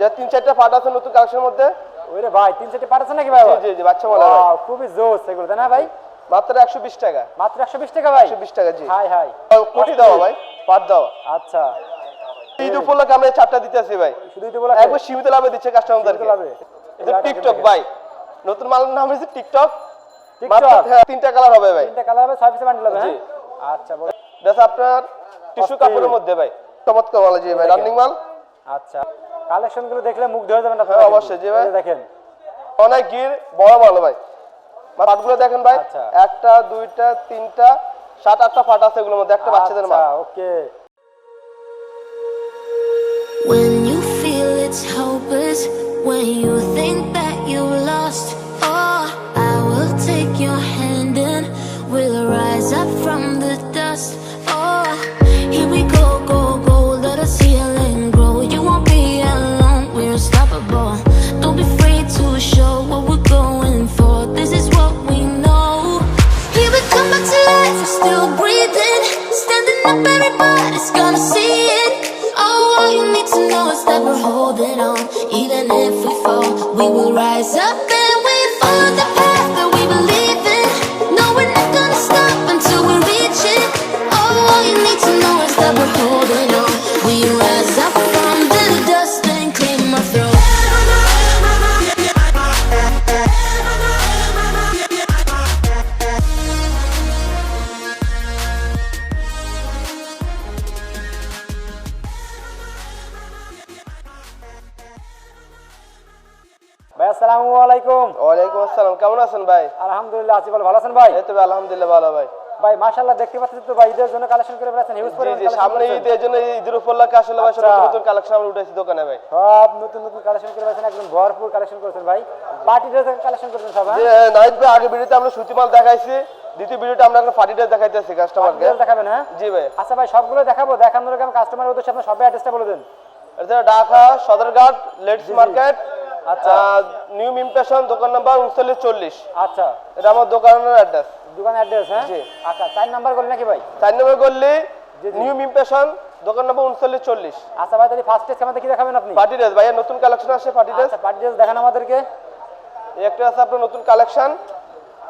যে তিন চারটা পাট আছে নতুন কালেকশনের মধ্যে? ওরে ভাই তিন চারটে পাঠাচ্ছে নাকি ভাই জি জি জি বাচ্চা মালা খুবই জোস এগুলো তাই না ভাই? মাত্র একশো বিশ টাকা। মাত্র একশো বিশ টাকা ভাই? একশো বিশ টাকা জি। High high. কোটি দেওয়া ভাই পাট দেওয়া আচ্ছা। ঈদ উপলক্ষে আমরা চারটা দিতেছি ভাই। শুধুই তো বলা একবার সীমিত লাভে দিচ্ছে কাস্টমারদেরকে লাভে। এটা টিকটক ভাই নতুন মালের নাম টিকটক টিকটক? হ্যাঁ, তিনটা কালার হবে ভাই। তিনটা কালার হবে পিসে বান্ডিল হবে জি। হ্যাঁ আচ্ছা বড় এটা আপনার টিস্যু কাপড়ের মধ্যে ভাই। চমৎকার মাল জি ভাই। রানিং মাল। আচ্ছা। কালেকশনগুলো দেখলে মুখ ধরে যাবেন হ্যাঁ, অবশ্যই, জি ভাই। দেখেন অনেক গির বড় মাল ভাই পাটগুলো দেখেন ভাই আচ্ছা। একটা দুইটা তিনটা সাত আটটা ফাট আছে এগুলোর মধ্যে একটা বাচ্চাদের আচ্ছা ওকে When you feel it's hopeless, when you think that you lost, oh, I will take your hand and we'll rise up from the dust. আসসালামু আলাইকুম। ওয়ালাইকুম আসসালাম কেমন আছেন ভাই? আলহামদুলিল্লাহ আছি ভালো। ভালো আছেন ভাই? এই তো ভাই, আলহামদুলিল্লাহ ভালো ভাই। ভাই মাশাআল্লাহ দেখতে পাচ্ছেন তো ভাই ঈদের জন্য কালেকশন করে ফেলেছেন হিউজ জি পরিমাণ জি সামনে করেছেন। ঈদ এই জন্য ঈদের উপলক্ষে আসলে ভাই আচ্ছা। নতুন নতুন কালেকশন আমরা উঠেছি দোকানে ভাই। সব নতুন নতুন কালেকশন করে ফেলেছেন একদম ভরপুর কালেকশন করেছেন ভাই। পার্টি ড্রেস কালেকশন করেছেন সব যে হ্যাঁ নাইট ভাই আগে ভিডিওতে আমরা সুতি মাল দেখাইছি দ্বিতীয় ভিডিওতে আমরা এখন ফাটি ড্রেস দেখাইতেছি কাস্টমারকে দেখাবেন হ্যাঁ? জি ভাই। আচ্ছা ভাই সবগুলো দেখাবো দেখানোর আগে কাস্টমারের উদ্দেশ্যে আপনার সবাই অ্যাড্রেসটা বলে দেন। এটা ঢাকা সদরঘাট লেটস মার্কেট আচ্ছা। নিউ ইমপ্রেশন দোকান নাম্বার উনচল্লিশ চল্লিশ। আচ্ছা। এটা আমার দোকানের অ্যাড্রেস দোকান অ্যাড্রেস হ্যাঁ? জি। আচ্ছা চার নাম্বার নাকি ভাই? চার নম্বর। নিউ ইমপ্রেশন দোকান নম্বর উনচল্লিশ চল্লিশ। আচ্ছা ভাই তাহলে ফার্স্ট টেস্ট আমাদের কি দেখাবেন আপনি? পার্টি ড্রেস ভাইয়া নতুন কালেকশন আসছে পার্টি ড্রেস পার্টি ড্রেস দেখান আমাদেরকে। একটা আছে আপনার নতুন কালেকশন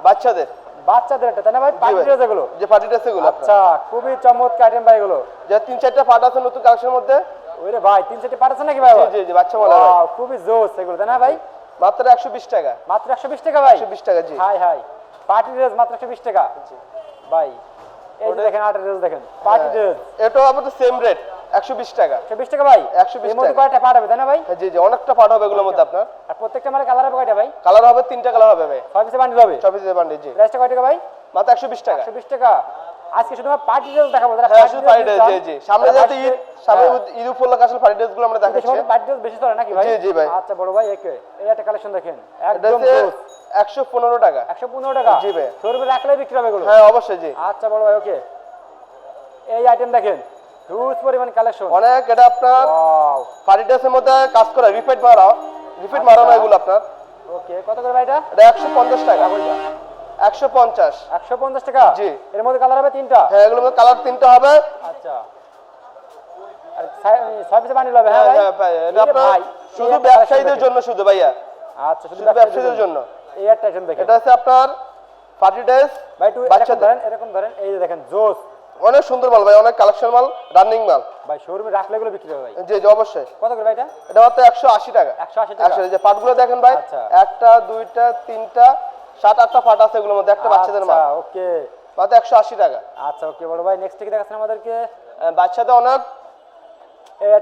বাচ্চাদের। বাচ্চাদের একটা তাই না ভাই? পার্টি। ড্রেস এগুলো? যে পার্টি ড্রেস এগুলো। আচ্ছা খুবই চমৎকার আইটেম ভাই এগুলো। যে তিন চারটা পার্ট আছে নতুন কালেকশনের মধ্যে। ওরে ভাই তিন চারটে পাঠাচ্ছে নাকি ভাই জি জি জি বাচ্চা মালা ভাই। খুবই জোস এগুলো তাই না ভাই? মাত্র একশো বিশ টাকা। মাত্র একশো বিশ টাকা ভাই? একশো বিশ টাকা জি। Hi hi. পার্টি ড্রেস মাত্র একশো বিশ টাকা? ভাই এই দেখেন আটের ড্রেস দেখেন। পার্টি ড্রেস এটাও আমাদের সেম রেট একশো বিশ টাকা। একশো বিশ টাকা ভাই? 120 এর মধ্যে টাকা। কয়টা পাঠ হবে তাই না ভাই? হ্যাঁ, জি জি অনেকটা পার্ট হবে এগুলোর মধ্যে আপনার। আর প্রত্যেকটা মানে কালার হবে কয়টা ভাই? কালার হবে তিনটা কালার হবে ভাই। ছয় পিসে বান্ডিল হবে? চব্বিশ বান্ডে জি। প্রাইসটা কয় টাকা ভাই? মাত্র একশো বিশ টাকা। একশো বিশ টাকা। আজকে শুধু পার্টি ড্রেস দেখাবো যারা হ্যাঁ পার্টি ড্রেস জি জি। সামনে ঈদ সামনে হ্যাঁ। ঈদ- উপলক্ষে আসলে পার্টি ড্রেসগুলো আমরা দেখাচ্ছি। পার্টি ড্রেস বেশি চলে নাকি ভাই? জি, জি ভাই। আচ্ছা বড় ভাই একে। এই একটা কালেকশন দেখেন। একদম একশো পনেরো টাকা। একশো পনেরো টাকা। জি ভাই। শোরুমে রাখলে বিক্রি হবে এগুলো? হ্যাঁ অবশ্যই জি। আচ্ছা বড় ভাই ওকে। এই আইটেম দেখেন। হিউজ পরিমাণ কালেকশন অনেক এটা আপনার পার্টি ড্রেসের মধ্যে কাজ করা রিপিট মারা রিপিট মারানো এগুলো আপনার। ওকে কত করে ভাই এটা? এটা একশো পঞ্চাশ টাকা। একশো পঞ্চাশ। একশো পঞ্চাশ টাকা? জি। এর মধ্যে কালার হবে তিনটা? হ্যাঁ এগুলোর মধ্যে কালার তিনটা হবে। আচ্ছা। আর ছয়- ছয় পিসে বান্ডিল হবে ভাই? ভাই এটা এই যে শুধু ব্যবসায়ীদের জন্য শুধু ভাইয়া। আচ্ছা শুধু শুধু ব্যবসায়ীদের জন্য। এই একটা আইটেম দেখেন। এটা হচ্ছে আপনার পার্টি ড্রেস ভাই একটু এরকম ধরেন এরকম ধরেন এই যে দেখেন জোস। অনেক সুন্দর মাল ভাই অনেক কালেকশন মাল রানিং মাল। ভাই শোরুমে রাখলে এগুলো বিক্রি হবে ভাই। জি জি অবশ্যই। কত করে ভাই এটা? এটা একশো আশি টাকা। 180 টাকা। একশো যে পাটগুলো দেখেন ভাই আচ্ছা। একটা দুইটা তিনটা সাত আটটা পাট আছে এগুলোর মধ্যে। একটা বাচ্চাদের মাল। আচ্ছা ওকে। মাত্র একশো আশি টাকা। আচ্ছা ওকে বড় ভাই নেক্সট কি দেখাচ্ছেন আমাদেরকে? বাচ্চাদের অনেক।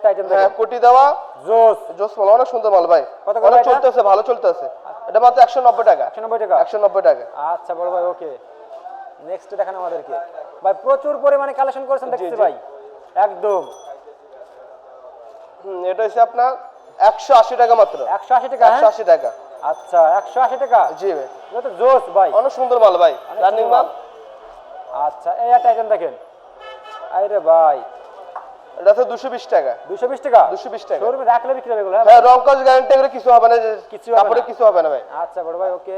আইটেম হ্যাঁ, কোটি দেওয়া। জোস। জোস মাল অনেক সুন্দর মাল ভাই। অনেক চলতেছে ভালো চলতেছে। এটা মাত্র একশো নব্বই টাকা। একশো নব্বই টাকা। একশো নব্বই টাকা। আচ্ছা বড় ভাই ওকে। নেক্সট দেখান আমাদেরকে। ভাই প্রচুর পরিমাণে কালেকশন করেছেন দেখছি। ভাই। একদম। হুম, এটা হচ্ছে আপনার একশো আশি টাকা মাত্র। একশো আশি টাকা একশো হ্যাঁ? আশি টাকা। আচ্ছা একশো আশি টাকা? জি ভাই। এটা তো জোস ভাই। অনেক সুন্দর মাল ভাই রানিং মাল। আচ্ছা এই একটা আইটেম দেখেন। আরে ভাই। এটা হচ্ছে দুশো বিশ টাকা। দুশো বিশ টাকা? 220 টাকা। শোরুমে রাখলে বিক্রি হবে এগুলো হ্যাঁ? হ্যাঁ রং কস গ্যারান্টি করে কিছু হবে না কিছু হবে না। কিছু হবে না ভাই। আচ্ছা বড় ভাই ওকে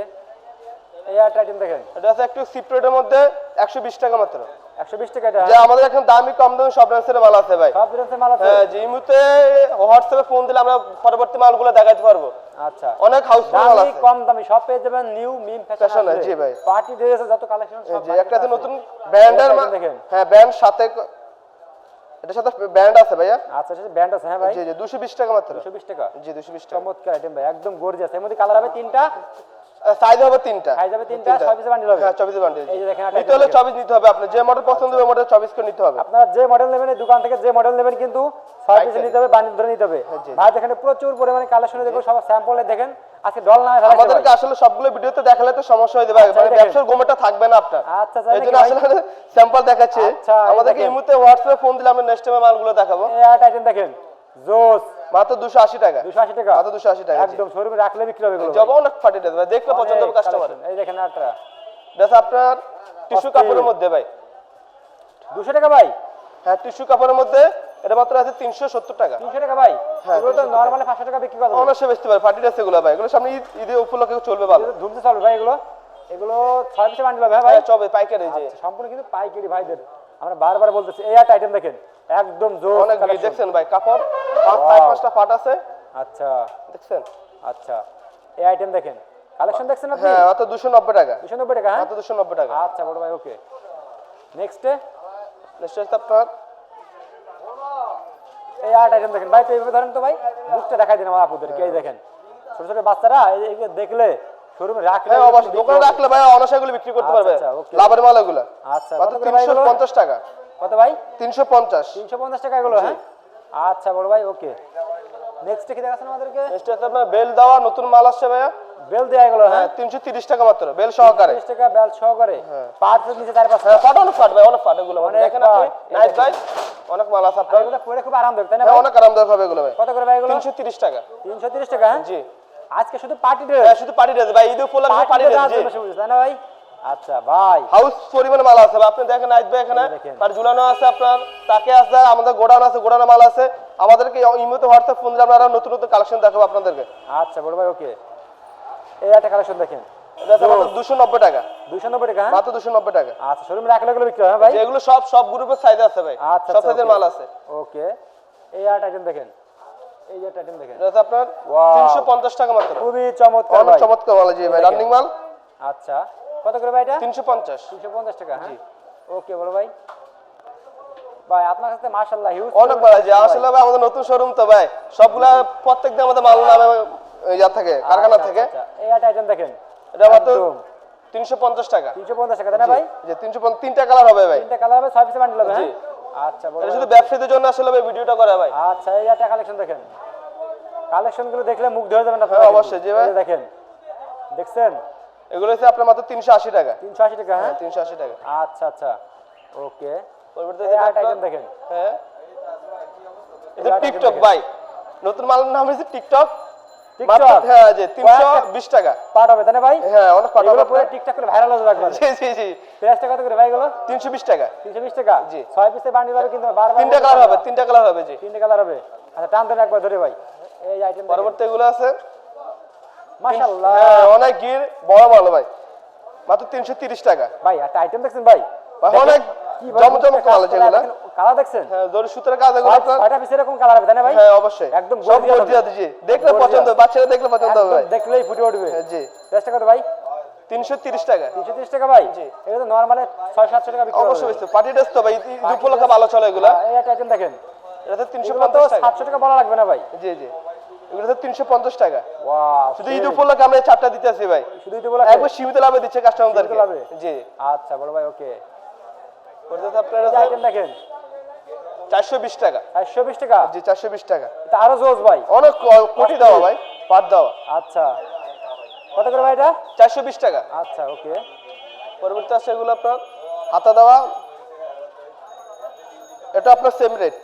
এই একটা আইটেম দেখেন। এটা আছে একটু সিপ্রেটের মধ্যে একশো বিশ টাকা মাত্র। যে আমাদের এখন দামি কম দামি সব রেঞ্জের মাল আছে ভাই। সব রেঞ্জের মাল আছে? হ্যাঁ যে মুহূর্তে হোয়াটসঅ্যাপে ফোন দিলে আমরা পরবর্তী মালগুলো দেখাতে পারব। আচ্ছা। অনেক হাউসফুল মাল আছে। কম দামি সব পেয়ে যাবেন নিউ মিম ফ্যাশন জি ভাই। পার্টি ড্রেস যত কালেকশন এই যে একটা নতুন ব্র্যান্ডের এটা দেখেন। হ্যাঁ ব্র্যান্ড সাথে এটার সাথে ব্র্যান্ড আছে ভাইয়া? আচ্ছা সেটা আছে হ্যাঁ ভাই। জি জি দুশো বিশ টাকা মাত্র। দুশো বিশ টাকা। জি দুশো বিশ টাকা। চমৎকার আইটেম ভাই একদম গর্জিয়াস এর মধ্যে কালার হবে তিনটা। সাইজ হবে তিনটা। সাইজ হবে তিনটা ছয় পিসের বান্ডিল হবে। হ্যাঁ চব্বিশ বান্ডিল এই যে দেখেন নিতে হলে item চব্বিশ নিতে হবে। আপনি যে মডেল পছন্দ হবে মডেল চব্বিশ করে নিতে হবে। আপনারা যে মডেল নেবেন দোকান থেকে যে মডেল নেবেন কিন্তু ছয় পিসে পাইকারি। নিতে হবে বান্ডিল ধরে নিতে হবে। হ্যাঁ, ভাই দেখেন প্রচুর পরিমাণে কালেকশন সব স্যাম্পল দেখেন। আজকে ডল আমাদেরকে আসলে সবগুলো ভিডিওতে দেখালে তো সমস্যা হয়ে যাবে। মানে ব্যবসার গোমেটা থাকবে না আপনার। আচ্ছা, জন্য আসলে স্যাম্পল দেখাচ্ছি। আচ্ছা, আমাদেরকে এই মুহূর্তে হোয়াটসঅ্যাপে ফোন দিলে আমরা নেক্সট টাইমে মালগুলো দেখাবো। এই আইটেম দেখেন। জোস মাত্র দুশো আশি টাকা। দুশো আশি টাকা? মাত্র দুশো আশি টাকা একদম শোরুমে রাখলে বিক্রি হবে এগুলো জব অনেক ফাটিয়ে দেবে? দেখলে পছন্দ হবে কাস্টমার এই দেখেন দেখো আপনার টিস্যু কাপড়ের মধ্যে ভাই। টাকা ভাই? হ্যাঁ টিস্যু কাপড়ের মধ্যে এটা মাত্র আছে তিনশো সত্তর টাকা। তিনশো টাকা ভাই? হ্যাঁ, এগুলো তো নর্মালি টাকা। বিক্রি করা বেচতে পারে ফাটি ড্রেস এগুলো ভাই। এগুলো সামনে ঈদ ঈদের উপলক্ষে চলবে ভালো। ধুমতে চলবে ভাই এগুলো। এগুলো পিসে বান্ডিল হবে ভাই। হ্যাঁ চবে পাইকারি যে। আচ্ছা, সম্পূর্ণ কিন্তু পাইকারি ভাইদের। আমরা বারবার বলতেছি এই একটা আইটেম দেখেন। একদম জোর অনেক ভিড় দেখছেন ভাই? কাপড় পাঁচ চার পাঁচটা ফাট আছে। আচ্ছা। দেখছেন? আচ্ছা। এই আইটেম দেখেন। কালেকশন দেখছেন আপনি? হ্যাঁ দুশো নব্বই টাকা। দুশো নব্বই টাকা হ্যাঁ? দুশো নব্বই টাকা। আচ্ছা বড় ভাই ওকে নেক্সটে নেক্সট হচ্ছে আপনার? এই আট আইটেম দেখেন। ভাই তো এইভাবে ধরেন তো ভাই বুকটা দেখাই দিন আমার আপুদেরকে। এই দেখেন ছোট ছোট বাচ্চারা এই- এইগুলো দেখলে শোরুমে রাখলে হ্যাঁ অবশ্যই। দোকানে রাখলে ভাই অনার্স এগুলো বিক্রি করতে আচ্ছা, পারবে। আচ্ছা. লাভের মাল এগুলো। আচ্ছা মাত্র কত করে ভাই তিনশো এগুলো? পঞ্চাশ টাকা। কত ভাই? তিনশো পঞ্চাশ। তিনশো পঞ্চাশ টাকা এগুলো হ্যাঁ? আচ্ছা বড় ভাই ওকে। নেক্সট কি দেখাচ্ছেন আমাদেরকে? নেক্সট হচ্ছে আপনার বেল দেওয়া নতুন মাল আসছে ভাইয়া। বেল দেয়া এগুলো হ্যাঁ? হ্যাঁ তিনশো তিরিশ টাকা মাত্র বেল সহকারে। তিরিশ টাকা বেল সহকারে। পার পিস নিচে চার পাঁচটা হ্যাঁ ফাট অনেক ফাট ভাই অনেক ফাট এগুলো। দেখেন আপনি নাইট ভাই অনেক মাল আছে আপনার। এগুলো পরে খুব আরামদায়ক তাই না হ্যাঁ ভাই? অনেক আরামদায়ক হবে এগুলো ভাই। কত করে ভাই এগুলো? তিনশো তিরিশ টাকা। তিনশো তিরিশ টাকা হ্যাঁ? জি। আজকে শুধু পার্টি ড্রেস হ্যাঁ শুধু পার্টি ড্রেস ভাই ঈদ উপলক্ষে পার্টি ড্রেস তাই না ভাই? আচ্ছা ভাই। হাউস পরিমাণে মাল আছে আপনি দেখেন ভাই এখানে। আর ঝুলানো আছে আপনার তাকে আছে আমাদের গোডাউন আছে গোডাউনে মাল আছে। আমাদেরকে ইমোতে হোয়াটসঅ্যাপ ফোন দিলে আমরা নতুন নতুন কালেকশন দেখাবো আপনাদেরকে। আচ্ছা বড় ভাই ওকে এই একটা কালেকশন দেখেন। দুশো নব্বই টাকা। নব্বই টাকা হ্যাঁ? মাত্র দুশো নব্বই টাকা। আচ্ছা শোরুমে রাখলে এগুলো বিক্রি হয় ভাই? সব সব গ্রুপের সাইজ আছে ভাই। আচ্ছা সব সাইজের মাল আছে। ওকে এই আট আইটেম দেখেন। এই যে আইটেম দেখেন। এটা আপনার Wow. তিনশো পঞ্চাশ টাকা মাত্র। খুবই চমৎকার অনেক চমৎকার মাল জি ভাই। রানিং মাল। আচ্ছা। কত করে ভাই এটা? তিনশো পঞ্চাশ। তিনশো পঞ্চাশ টাকা হ্যাঁ? ওকে বড় ভাই। ভাই আপনার কাছে মাশাল্লাহ হিউজ অনেক মাল। আছে আসলে ভাই আমাদের নতুন শোরুম তো ভাই। সবগুলা প্রত্যেক দিন আমাদের মাল নামে ইয়া থাকে কারখানা থেকে। এই আট আইটেম দেখেন। এটা মাত্র একদম। তিনশো পঞ্চাশ টাকা। তিনশো পঞ্চাশ টাকা তাই না ভাই? যে তিনশো পঞ্চাশ তিনটা কালার হবে ভাই। তিনটা কালার হবে পিসে বান্ডিল হবে জি। হ্যাঁ? আচ্ছা বড় এটা শুধু ব্যবসায়ীদের জন্য আসলে ভাই ভিডিওটা করা ভাই। আচ্ছা এই একটা কালেকশন দেখেন। কালেকশনগুলো দেখলে মুগ্ধ হয়ে যাবেন আপনারা হ্যাঁ, অবশ্যই, জি ভাই। দেখেন। দেখছেন? এগুলো হচ্ছে আপনার মাত্র তিনশো আশি টাকা। তিনশো আশি টাকা হ্যাঁ? তিনশো আশি টাকা। আচ্ছা আচ্ছা। ওকে। পরিবর্তে দেখেন। হ্যাঁ। এটা টিকটক ভাই। নতুন মালের নাম হচ্ছে টিকটক? হ্যাঁ তিনশো বিশ টাকা। পাঠ হবে তাই ভাই? হ্যাঁ অনেক পাঠাবো এগুলো পুরো টিকটক করে ভাইরাল হয়ে রাখবেন জি জি জি। প্রাইসটা কত করে ভাই এগুলো? তিনশো বিশ টাকা। তিনশো বিশ টাকা? জি। ছয় পিসে বান্ডিল হবে কিন্তু তিনটা কালার হবে তিনটা কালার হবে জি। তিনটে কালার হবে। আচ্ছা টান দেন একবার ধরে ভাই। এই আইটেম পরবর্তী এগুলো আছে? মাশাআল্লাহ। হ্যাঁ অনেক গির বড় মাল ভাই। মাত্র তিনশো তিরিশ টাকা। ভাই একটা আইটেম দেখছেন ভাই? ভাই অনেক জমজমক মাল আছে কালার দেখছেন? হ্যাঁ দড়ি সুতোর কাজ এগুলো ছয়- আপনার এরকম কালার হবে না ভাই? হ্যাঁ অবশ্যই। একদম সব gorgeous হবে। জি দেখলে পছন্দ বাচ্চারা দেখলে পছন্দ হবে ভাই। দেখলেই ফুটে উঠবে। হ্যাঁ, জি। প্রাইসটা কত ভাই? তিনশো তিরিশ টাকা। তিনশো তিরিশ টাকা ভাই? জি। এটা তো নর্মালে টাকা বিক্রি অবশ্যই পার্টি ড্রেস তো ভাই ঈদ ঈদ উপলক্ষে ভালো চলে এগুলো। হ্যাঁ, এই আইটেম দেখেন। এটা তো টাকা বলা লাগবে না ভাই। জি জি। এগুলো তো তিনশো পঞ্চাশ টাকা। শুধু ঈদ উপলক্ষে আমরা চারটা দিতেছি ভাই। শুধু তো বলা একবার সীমিত লাভে দিচ্ছে কাস্টমারদেরকে লাভে? জি। আচ্ছা বড় ভাই ওকে ওটাতে আপনার এই আইটেম দেখেন। চারশো বিশ টাকা। চারশো বিশ টাকা? জি চারশো বিশ টাকা। আরও জোস ভাই। অনেক কোটি দেওয়া ভাই পাট দেওয়া। আচ্ছা। কত করে ভাই এটা? চারশো বিশ টাকা। আচ্ছা ওকে পরবর্তী আছে এগুলো আপনার হাতা দেওয়া। এটা আপনার সেম রেট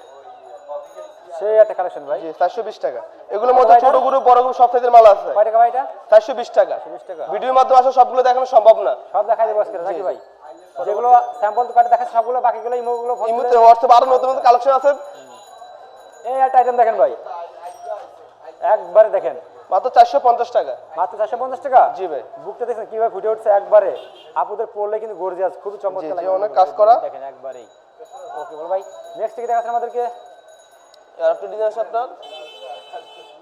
সেই একটা কালেকশন ভাই। জি চারশো বিশ টাকা। এগুলোর মধ্যে ছোট এটা? বড় গ্রুপ সব সাইজের মাল আছে। কয় টাকা ভাই এটা? চারশো বিশ টাকা। বিশ টাকা। ভিডিওর মাধ্যমে আসলে সবগুলো দেখানো সম্ভব না। সব দেখাই দেবো আজকে নাকি ভাই? যেগুলো স্যাম্পল কাটে দেখাচ্ছে সবগুলো বাকিগুলো ইমোগুলো ফোন এই হোয়াটসঅ্যাপ আরও নতুন নতুন কালেকশন আছে। এই একটা আইটেম দেখেন ভাই। একবারে দেখেন। মাত্র চারশো পঞ্চাশ টাকা। মাত্র চারশো পঞ্চাশ টাকা? জি ভাই। বুকটা দেখছেন কীভাবে ফুটে উঠছে একবারে? আপুদের পড়লে কিন্তু গর্জিয়াস খুবই চমৎকার অনেক কাজ করা। দেখেন একবারেই। ওকে বল ভাই নেক্সট কি দেখাচ্ছেন আমাদেরকে? আর একটা ডিজাইন আছে আপনার?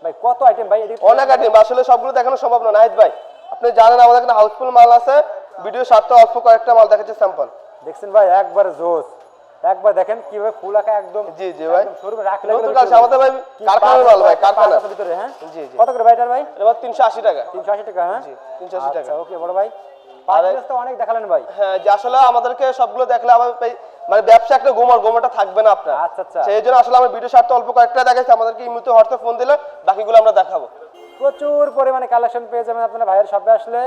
ভাই কত আইটেম ভাই? অনেক আইটেম আসলে সবগুলো দেখানো সম্ভব না। নাহিদ ভাই আপনি জানেন আমাদের এখানে হাউসফুল মাল আছে। ভিডিও সাতটা অল্প কয়েকটা মাল দেখাচ্ছে স্যাম্পল দেখছেন ভাই একবার জোস। একবার দেখেন কীভাবে ফুল আঁকা একদম জি, জি ভাই। শোরুমে রাখলে নতুন এগুলো কাজ বিক্রি আমাদের ভাই কারখানার মাল ভাই কারখানা। ভিতরে হ্যাঁ? জি, জি। কত করে ভাইটার ভাই? এবার তিনশো আশি টাকা। হ্যাঁ? জি, 380 টাকা। ওকে বড় ভাই। পাঁচ অনেক দেখালেন ভাই। হ্যাঁ যে আসলে আমাদেরকে সবগুলো দেখলে আমার মানে ব্যবসা একটা গোমর গোমরটা থাকবে না আপনার। আচ্ছা, আচ্ছা। সেই জন্য আসলে আমার ভিডিও সাথে অল্প কয়েকটা দেখাচ্ছি আমাদেরকে ইমুতে হোয়াটসঅ্যাপ ফোন দিলে বাকিগুলো আমরা দেখাবো। প্রচুর পরিমাণে কালেকশন পেয়ে যাবেন আপনারা ভাইয়ের শপে আসলে।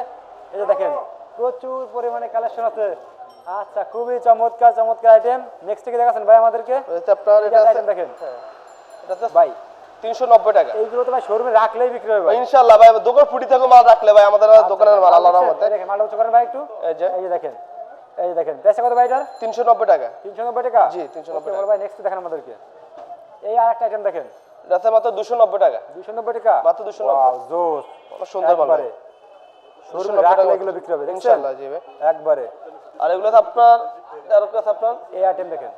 এই যে দেখেন প্রচুর পরিমাণে কালেকশন আছে। আচ্ছা খুবই চমৎকার চমৎকার আইটেম নেক্সট থেকে দেখাচ্ছেন ভাই আমাদেরকে? এটা আপনার এটা আছে। দেখেন। এটা আছে ভাই। তিনশো নব্বই টাকা। এইগুলো তো ভাই শোরুমে রাখলেই বিক্রি হবে ভাই। ইনশাল্লাহ ভাই দোকান ফুটি থেকে মাল রাখলে ভাই আমাদের দোকানের মাল আল্লাহ রহমতে দেখেন মালটা উঁচু করেন ভাই একটু। এই যে। এই যে দেখেন। এই দেখেন প্রাইসটা কত ভাই এটার? তিনশো নব্বই টাকা। তিনশো নব্বই টাকা? জি, 390 Okay, বড় ভাই নেক্সট দেখেন আমাদেরকে। এই আর একটা আইটেম দেখেন। আছে মাত্র দুশো নব্বই টাকা। দুশো নব্বই টাকা? মাত্র 290 Wow, জোস। সুন্দর মাল। শোরুমে রাখলে এগুলো বিক্রি হবে দেখছেন? ইনশাল্লাহ জি ভাই। একবারে। আর এগুলো আছে আপনার আর একটা আপনার? এই আইটেম দেখেন।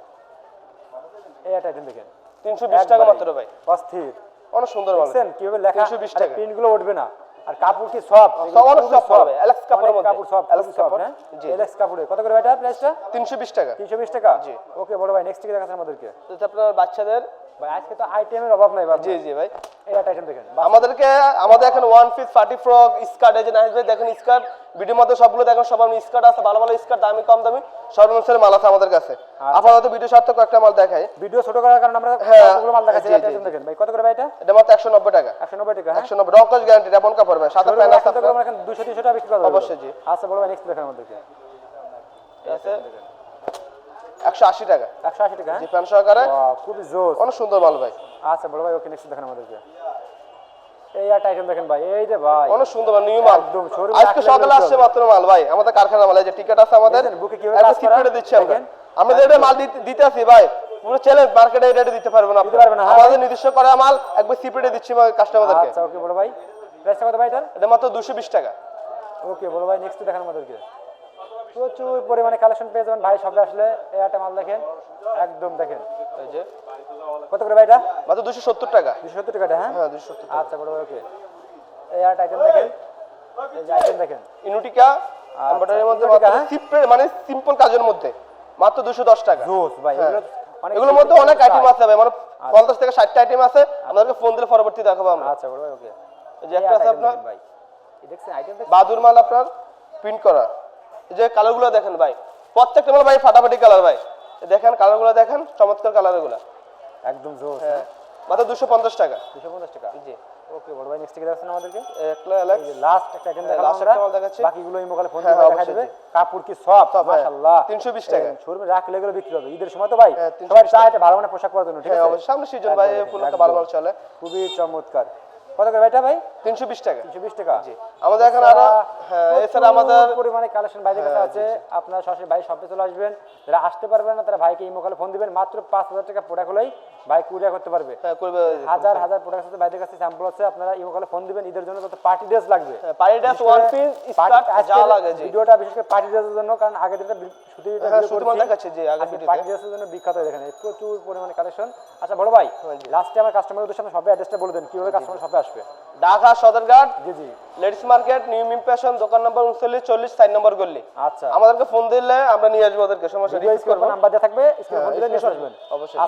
এই আইটেম দেখেন। তিনশো বিশ টাকা মাত্র ভাই। অস্থির। অনেক সুন্দর মাল। দেখছেন? কীভাবে লেখা 320 টাকা। প্রিন্টগুলো উঠবে না। আর কাপড় কি সব? Alex কাপড়ের মধ্যে। কাপড় সব Alex কাপড়, হ্যাঁ? জি। এলেক্স কাপড়ে। কত করে ভাইটা প্রাইসটা তিনশো বিশ টাকা। তিনশো বিশ টাকা? জি। ওকে বড় ভাই নেক্সট কি দেখাচ্ছেন আমাদেরকে এটা আপনার বাচ্চাদের? ভাই আজকে তো আইটেমের অভাব নাই ভাই। জি জি ভাই। একটা আইটেম দেখেন। আমাদেরকে আমাদের এখন one piece party frock skirt এই যে নাহিদ ভাই দেখেন স্কার্ট ভিডিওর মধ্যে সবগুলো দেখেন সব আমি স্কার্ট আছে ভালো ভালো স্কার্ট দামি কম দামি সর্বনিম্ন মাল আছে আমাদের কাছে। আপাতত ভিডিও সার্থক একটা মাল দেখাই। ভিডিও ছোট করার কারণে আমরা হ্যাঁ, সবগুলো মাল দেখাচ্ছি। জি, দেখেন। ভাই কত করে ভাই এটা? এটা মাত্র একশো নব্বই টাকা। একশো নব্বই টাকা হ্যাঁ? একশো নব্বই গ্যারান্টি এমন কাপড় ভাই সাথে প্যান্ট আছে আপনার। আমরা এখন দুশো তিনশো টাকা বিক্রি করব অবশ্যই, জি। আচ্ছা বড় ভাই নেক্সট দেখেন আমাদেরকে এটা আছে। একশো আশি টাকা। একশো আশি টাকা জি হ্যাঁ প্যান্ট সহকারে। Wow, খুবই জোস। অনেক সুন্দর মাল ভাই। আচ্ছা বড় ভাই ওকে নেক্সট দেখেন আমাদেরকে এই একটা আইটেম দেখেন ভাই এই যে ভাই। অনেক সুন্দর মাল নিউ মাল। একদম showroom আজকে সকালে আসছে মাত্র মাল ভাই আমাদের কারখানা মাল যে টিকিট আছে আমাদের বুকে কীভাবে একদম কাজ দিচ্ছি আমরা। আমরা যে মাল দিতে- দিতে আসি ভাই পুরো চ্যালেঞ্জ মার্কেটে রেটে দিতে পারব না দিতে পারবে না, হ্যাঁ। আমাদের নির্দিষ্ট করা মাল একবার সিপ্রেটে দিচ্ছি কাস্টমারদেরকে আচ্ছা ওকে বড় ভাই। প্রাইসটা কত ভাই এটার এটা মাত্র দুশো বিশ টাকা। ওকে বড় ভাই নেক্সট দেখেন আমাদেরকে। প্রচুর পরিমাণে কালেকশন পেয়ে যাবেন ভাই সবে আসলে এই একটা মাল দেখেন। একদম দেখেন। এই যে। কত করে ভাই এটা মাত্র দুশো সত্তর টাকা। দুশো সত্তর টাকাটা হ্যাঁ? হ্যাঁ দুশো সত্তর আচ্ছা বড় ওকে এই একটা আইটেম দেখেন। এই যে আইটেম দেখেন। ইনুটিকা এমব্রয়ডারির মধ্যে মাত্র হ্যাঁ? মানে সিম্পল কাজের মধ্যে। মাত্র দুশো দশ টাকা। জোস ভাই হ্যাঁ। এগুলোর মধ্যে অনেক আইটেম আছে ভাই মানে পঞ্চাশ থেকে ষাটটা আইটেম আছে। ফোন দিলে পরবর্তী দেখাবো আমরা। আচ্ছা বড় ভাই ওকে এই যে একটা আছে আপনার বাদুর মাল আপনার প্রিন্ট করা। এই যে কালারগুলো দেখেন ভাই। প্রত্যেকটা মাল ভাই ফাটাফাটি কালার ভাই। দেখেন কালারগুলো দেখেন চমৎকার কালার কালারগুলো একদম জোর হ্যাঁ। মাত্র দুশো পঞ্চাশ টাকা। দুশো পঞ্চাশ টাকা? জি। ওকে বড় ভাই নেক্সট কি দেখছেন আমাদেরকে? একটা অ্যালেক্স লাস্ট একটা আইটেম দেখালাম আমরা। দেখাচ্ছি। বাকিগুলো এই ফোন হ্যাঁ, দিয়ে দেখা দেবে। কাপড় কি সব? সব, হ্যাঁ। মাশাআল্লাহ। 320 টাকা। শোরুমে রাখলে এগুলো বিক্রি হবে। ঈদের সময় তো ভাই হ্যাঁ, 320 সবাই চায় একটা ভালো মানে পোশাক পরার জন্য ঠিক হ্যাঁ আছে? সামনে সিজন ভাই পুরো ভালো চলে। খুবই চমৎকার। কত করে ভাই? তিনশো বিশ টাকা। তিনশো বিশ টাকা। জি। আমাদের এখানে আরও হ্যাঁ এছাড়া আমাদের পরিমাণে কালেকশন কাছে আছে। আপনারা সরাসরি ভাই শপে চলে আসবেন। যারা আসতে পারবেন না তারা ভাইকে ফোন দিবেন। মাত্র পাঁচ হাজার টাকা প্রোডাক্ট হলেই ভাই কুরিয়ার করতে পারবে। হ্যাঁ হাজার হাজার প্রোডাক্ট আছে ভাইদের কাছে স্যাম্পল আছে। আপনারা ফোন দিবেন। ঈদের জন্য যত পার্টি ড্রেস লাগবে। পারি ড্রেস ওয়ান পিস যা লাগে ভিডিওটা বিশেষ করে পার্টি ড্রেসের জন্য কারণ আগে যেটা হ্যাঁ, আগের পার্টি। ড্রেসের জন্য বিখ্যাত দেখেন প্রচুর পরিমাণে কালেকশন আচ্ছা বড় ভাই হ্যাঁ, লাস্টে আমার কাস্টমার উদ্দেশ্যে সবাই অ্যাড্রেসটা বলে দেন। কীভাবে কাস্টমার আসবে? ঢাকা সদরঘাট জি জি। লেডিস মার্কেট নিউ ইমপ্রেশন দোকান নম্বর উনচল্লিশ চল্লিশ সাইড নম্বর গলি। আচ্ছা। আমাদেরকে ফোন দিলে আমরা নিয়ে আসব ওদেরকে সমস্যা নাম্বার দেওয়া থাকবে স্ক্রিন হ্যাঁ, ফোন দিলে নিয়ে আসবেন। অবশ্যই।